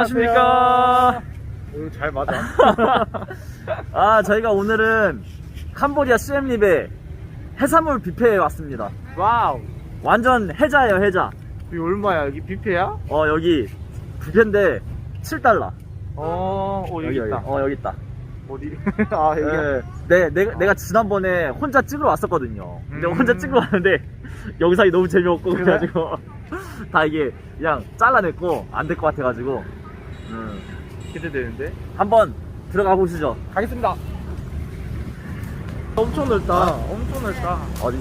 안녕하십니까. 오, 잘 맞아. 아, 저희가 오늘은 캄보디아 시엠립에 해산물 뷔페에 왔습니다. 와우. 완전 해자예요, 해자. 이게 얼마야? 여기 뷔페야? 어, 여기 뷔페인데 7달러. 어, 오, 여기, 있다. 어, 여기 있다. 어디? 아, 여기. 네, 네, 내가, 내가 지난번에 혼자 찍으러 왔었거든요. 근데 음. 혼자 찍으러 왔는데 영상이 너무 재미없고 그래? 그래가지고 다 이게 그냥 잘라냈고 안 될 것 같아가지고 음, 기대되는데? 한번 들어가 보시죠. 가겠습니다. 엄청 넓다. 아. 엄청 넓다. 어디?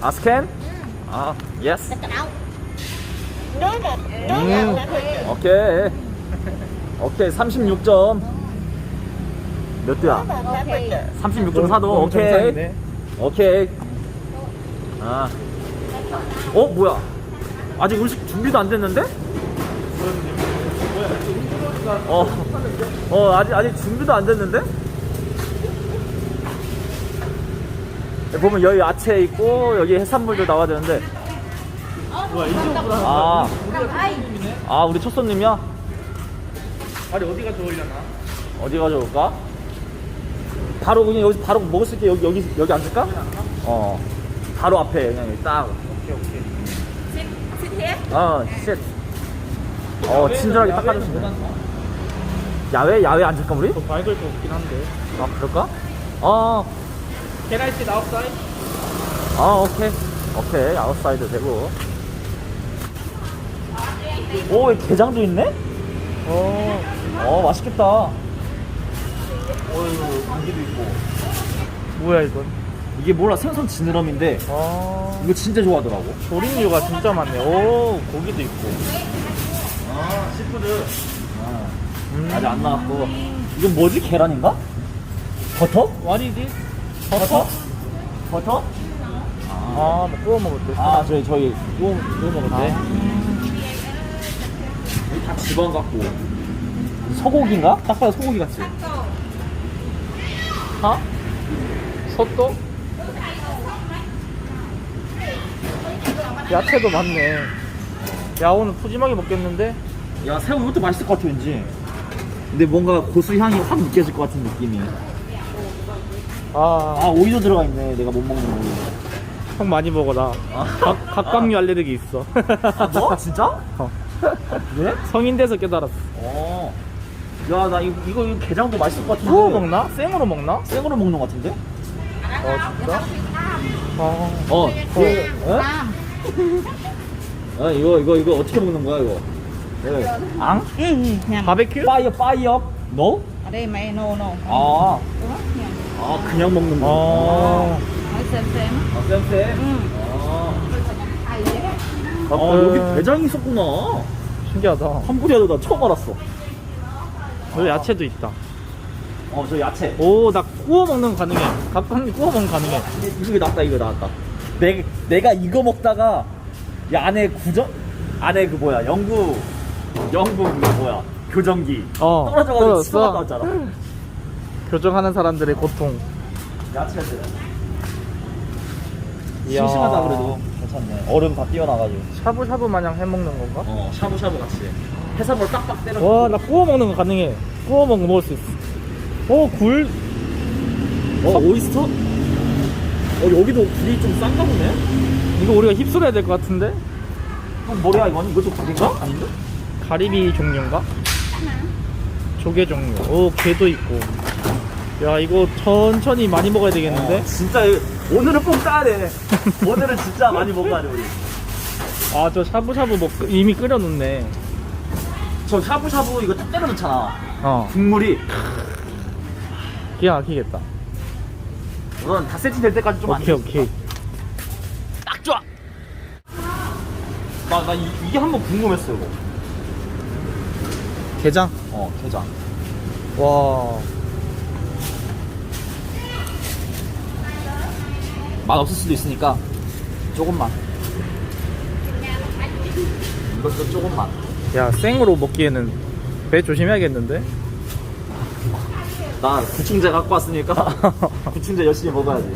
아 스캔? 아 예스. 음, 오케이. 오케이 36점. 몇 도야? 36.4도. 너무 오케이. 오케이. 아. 어 뭐야? 아직 음식 준비도 안 됐는데? 어. 어 아직 아직 준비도 안 됐는데? 여기 보면 여기 야채 있고 여기 해산물도 나와야 되는데. 뭐야, 이쪽으로 하는 아. 아 우리 첫 손님이야? 아니, 어디가 좋으려나? 어디가 좋을까? 바로 그냥 여기 바로 먹을 수 있게 여기 여기 여기 앉을까? 어. 바로 앞에 그냥 여기 딱. 오케이, 오케이. 어, 쉣. 어, 친절하게 닦아주시네. 야외 야외 앉을까 우리? 더 밝을 것 같긴 한데. 아 그럴까? 어, Can I sit outside? 아 오케이 오케이 아웃사이드 되고. 오, 여기 게장도 있네? 어. 어, 맛있겠다. 어, 이거 고기도 있고. 뭐야, 이건? 이게 몰라 생선 지느러미인데 어. 이거 진짜 좋아하더라고. 조림류가 진짜 많네. 오, 고기도 있고. 아, 시푸드. 아, 음. 아직 안 나왔고. 이건 뭐지? 계란인가? 버터? It? 버터? 버터? 아, 뭐 구워 먹을 때. 아, 저희, 저희, 구워, 구워 먹을 때. 아. 여기 다 지방 같고. 소고기인가? 딱 봐도 소고기 같지? 하? 소또? 야채도 많네. 야, 오늘 푸짐하게 먹겠는데? 야, 새우 이것도 맛있을 것 같아, 왠지. 근데 뭔가 고수 향이 확 느껴질 것 같은 느낌이. 아, 아, 오이도 들어가 있네. 내가 못 먹는 오이. 형 많이 먹어라. 아. 각, 각각류 알레르기 있어. 아, 뭐? 진짜? 어. 왜? 성인 돼서 깨달았어. 어. 야, 나 이거, 이거, 이거 게장도 맛있을 것 같은데. 구워 먹나? 생으로 먹나? 생으로 먹는 것 같은데? 어, 진짜? 어. 어. 이거, 어? 어, 이거, 이거, 이거 어떻게 먹는 거야, 이거? 네. 앙? Ừ, nhầm. 바베큐? 파이어, 파이어? 너? Ở đây mày nô nô. 아, Ủa, nhầm. 아, 그냥 먹는 거. 어. Nói xem xem. 아, 쌤쌤? Ừ. 아. Hay đấy. 아, 어. 여기 대장이 있었구나. 신기하다. 캄보디아도 나 처음 알았어. 여기 야채도 있다. 어, 저 야채. 오, 나 구워 먹는 거 가능해. 각각류 구워 먹는 거 가능해. 이거 나왔다, 이거 나왔다. 내, 내가 이거 먹다가, 이 안에 구정, 안에 그 뭐야, 영구, 영구 그 뭐야, 교정기. 어, 떨어져가지고 떨어졌어. 치고 나왔잖아. 교정하는 사람들의 고통. 야채들. 이야. 심심하다 그래도 괜찮네. 얼음 다 띄어나가지고. 샤브샤브 마냥 해 먹는 건가? 어, 샤브샤브 같이. 해산물 빡빡 때려. 와, 나 구워 먹는 거 가능해. 구워 거 먹을 수 있어. 오, 굴? 어, 오이스터? 어, 여기도 굴이 좀 싼가 보네? 이거 우리가 휩쓸어야 될 것 같은데? 어, 뭐야, 이건? 이것도 굴인가? 아닌데? 가리비 종류인가? 조개 종류. 오, 게도 있고. 야, 이거 천천히 많이 먹어야 되겠는데? 어, 진짜, 오늘은 꼭 따야 돼. 오늘은 진짜 많이 먹어야 돼, 우리. 아, 저 샤브샤브 먹, 이미 끓여놓네. 저 샤브샤브 이거 딱 때려 넣잖아. 어, 국물이. 기가 막히겠다. 우선 다 세팅될 때까지 좀안 오케이, 돼. 오케이. 딱 좋아. 나, 나 이, 이게 한번 궁금했어, 이거. 게장. 어, 게장. 와. 맛 없을 수도 있으니까 조금만. 이것도 조금만. 야, 생으로 먹기에는 배 조심해야겠는데? 나 구충제 갖고 왔으니까 구충제 열심히 먹어야지.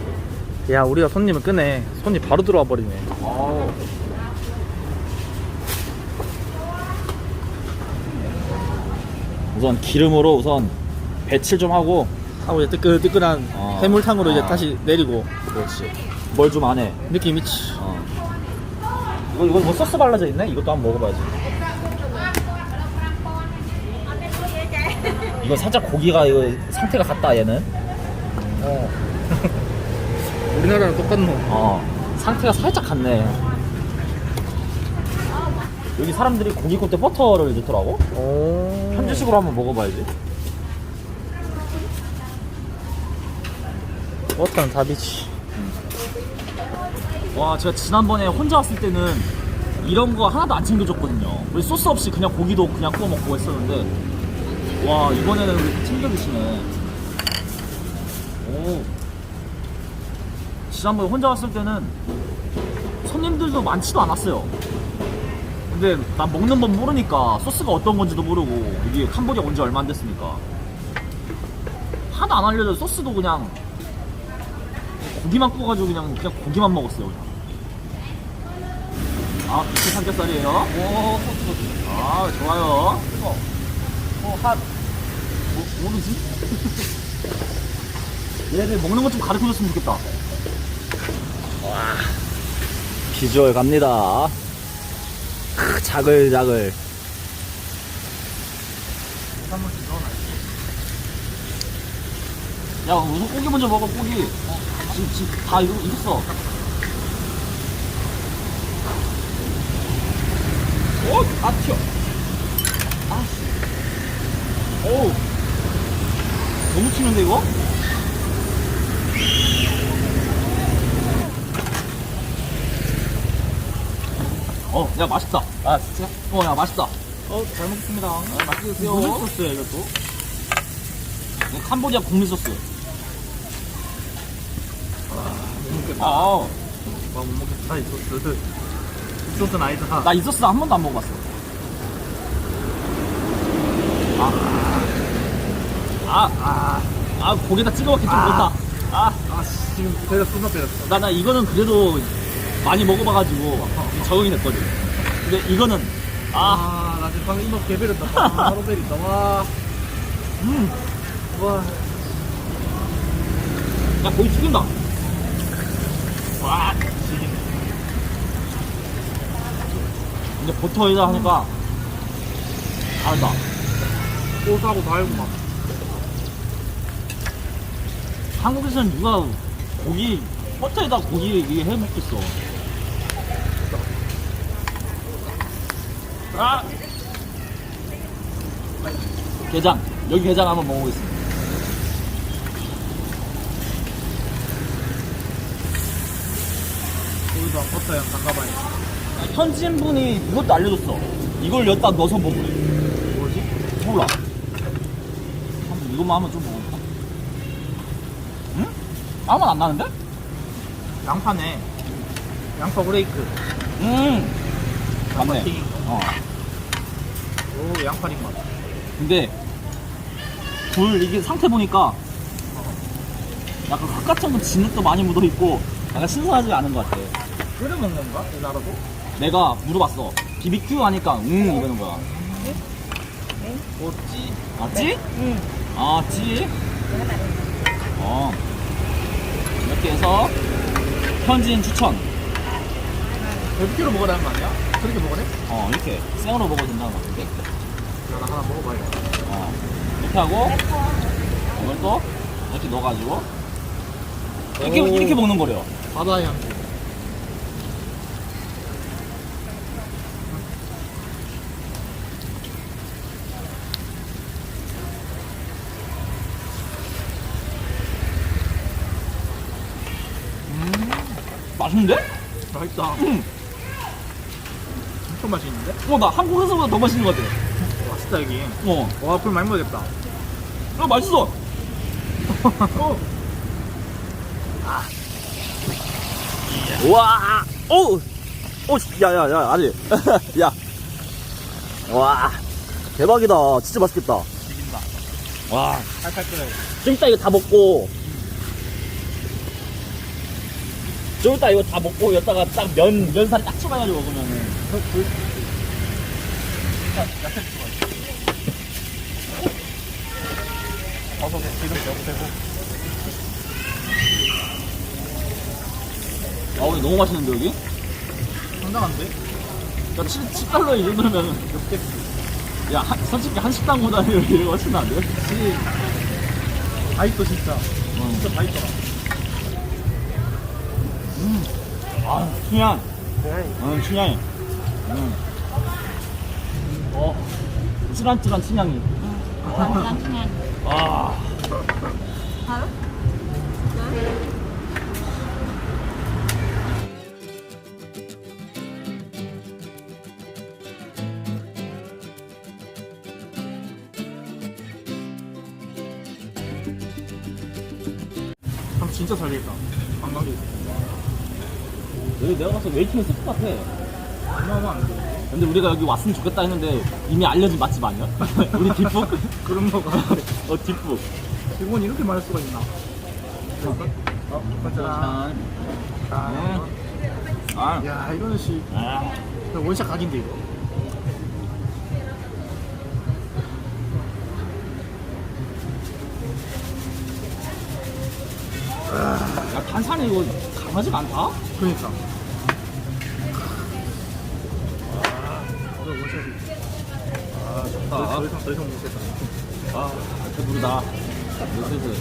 야, 우리가 손님을 끄네. 손이 바로 들어와 버리네. 어. 우선 기름으로 우선 배칠 좀 하고 하고 이제 뜨끈뜨끈한 어. 해물탕으로 이제 아. 다시 내리고 그렇지 뭘 좀 안 해. 느낌 있지 어. 이거 이거 뭐 소스 발라져 있네? 이것도 한번 먹어봐야지. 이거 살짝 고기가 이거 상태가 같다 얘는. 어. 우리나라랑 똑같노 어. 상태가 살짝 같네. 여기 사람들이 고기 굽때 버터를 넣더라고. 오. 현지식으로 한번 먹어봐야지. 버터는 답이지 와 제가 지난번에 혼자 왔을 때는 이런 거 하나도 안 챙겨줬거든요. 우리 소스 없이 그냥 고기도 그냥 구워 먹고 했었는데 와 이번에는 우리 챙겨 드시네. 오. 지난번에 혼자 왔을 때는 손님들도 많지도 않았어요 근데 난 먹는 법 모르니까 소스가 어떤 건지도 모르고 이게 캄보디아 온 지 얼마 안 됐으니까 하나도 안 알려줘 소스도 그냥 고기만 구워가지고 그냥 그냥 고기만 먹었어요. 그냥. 아, 이렇게 삼겹살이에요. 오, 아, 좋아요. 어, 어, 한, 뭐, 모르지? 얘네 먹는 것 좀 가르쳐줬으면 좋겠다. 와, 비주얼 갑니다. 크, 자글자글. 야, 우선 고기 먼저 먹어, 고기. 어, 지금, 지금 다 이거, 익었어. 오, 아, 튀어. 아, 씨. 오. 너무 튀는데, 이거? 어, 야, 맛있다. 아, 진짜? 어, 야, 맛있다. 어 잘 먹겠습니다 아, 맛있게 드세요. 무슨 소스야, 이것도? 이거 캄보디아 국민 소스. 아, 아, 와못 먹겠다 이 소스 이 소스는 아니다 나 이 소스 한 번도 안 먹어봤어. 아, 아, 아, 아, 고기다 찍어 먹기 좀 그렇다. 아, 아 씨, 지금 때렸어 존나 때렸어 나, 나 이거는 그래도 많이 먹어봐가지고 적응이 됐거든. 근데 이거는, 아, 아 나 지금 방금 이거 개베렸다 아, 바로 베린다 와 음, 와. 야, 고기 죽인다. 와, 지긴 근데 버터에다 하니까 다르다. 고소하고 막 한국에서는 누가 고기, 버터에다 고기 이게 해 먹겠어. 아! 게장. 여기 게장 한번 먹어보겠습니다. 거기도 버터 양 담가봐야 현지인 분이 이것도 알려줬어. 이걸 여기다 넣어서 먹으래. 뭐지? 몰라. 한번 이것만 한번 좀 먹어볼까? 응? 아무 맛안 나는데? 양파네 양파 브레이크 음. 맞네. 양파튀김. 어. 오 양파링 맛 근데 불 이게 상태 보니까 약간 거 진흙도 많이 묻어 있고 약간 신선하지 않은 것 같아. 끓여 먹는 건가? 이 나라도? 내가 물어봤어. BBQ 하니까 응 이러는 거야. 뭐지? 맞지? 응. 아, 찌? 어. 이렇게 해서 현지인 추천. 베비큐로 먹으라는 거 아니야? 그렇게 먹으래? 어, 이렇게 생으로 먹어도 된다는 것 같은데. 나 하나 먹어봐야겠다 어. 이렇게 하고 이걸 또 이렇게 넣어가지고 이렇게 오. 이렇게 먹는 거래요. 바다 향 맛있는데? 맛있다 응. 엄청 맛있는데? 어, 나 한국에서보다 더 맛있는 것 같아. 어, 맛있다 여기 어, 와불 많이 먹겠다 아, 맛있어. 어. 와, 오, 오, 야, 야, 야, 아니, 야, 와, 대박이다. 진짜 맛있겠다. 죽인다 와, 칼칼 끓여야 좀 이따 이거 다 먹고, 좀 이따 이거 다 먹고 여기다가 딱 면, 면살 딱 쳐가지고 먹으면은. 기름 아 오늘 너무 맛있는데 여기? 상당한데? 야 7, 7달러에 이 정도면 역대급 야 한, 솔직히 한 식당보다는 여기 훨씬 나은데? 그치 다 있어. 진짜 진짜 다. 있더라 아 춘향. 그래 응 춘향이 응. 어 찌란찌란 춘향이 Lang ngan. 아 Hả? 그럼 진짜 잘 되겠다 관광객 여기 내가 봤을 때 웨이팅이 있을 것 같아 어마어마한데 근데 우리가 여기 왔으면 좋겠다 했는데 이미 알려진 맛집 아니야? 우리 뒷북? 그런 거가 어 뒷북 일본 이렇게 말할 수가 있나 어? 맞잖아 아, 아, 야 이거는 씨 아. 원샷 각인데 이거 야 탄산이 이거 강하지가 않다? 그러니까 좋다 더 이상 더 이상 못했다 아 배부르다. 요새도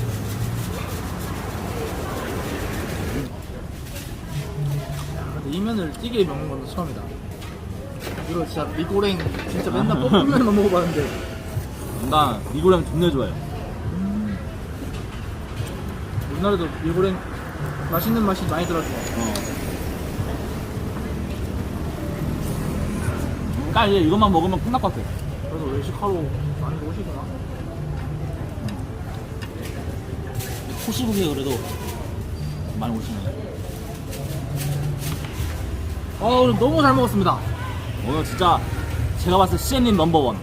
근데 이 면을 찌개 먹는 건 처음이다. 이거 진짜 미고랭 진짜 맨날 볶음면만 먹어봤는데. 나 미고랭 존나 좋아해 우리나라도 미고랭 맛있는 맛이 많이 들어서 어. 그러니까 이제 이것만 먹으면 끝날 것 같아 외식하러 많이 오시구나 호시국에 그래도 많이 오시네. 아 오늘 너무 잘 먹었습니다. 오늘 진짜 제가 봤을 때 CN님 넘버원.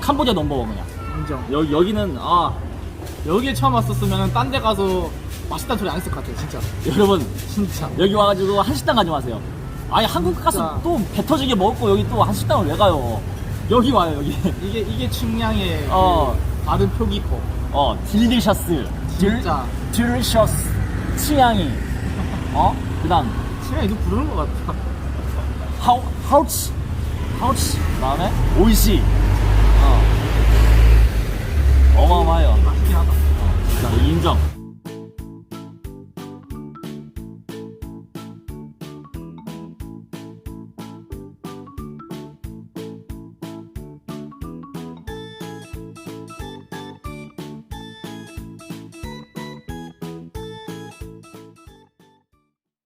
캄보디아 넘버원이야 인정. 여, 여기는 아 여기에 처음 왔었으면 딴 데 가서 맛있다는 소리 안 했을 것 같아 진짜. 여러분 진짜. 여기 와가지고 한식당 가지 마세요. 아니 한국 가서 진짜. 또 배 터지게 거 여기 또 한식당을 왜 가요 여기 와요 여기. 이게 이게 충량의 어. 그 다른 표기법. 어 딜리셔스. 진짜. 딜리셔스. 취향이. 어? 그 다음. 충량이 누구 부르는 것 같아. 하우, 하우치. 하우치. 그 다음에 오이시. 어. 어마어마해요. 맛있긴 하다. 진짜 인정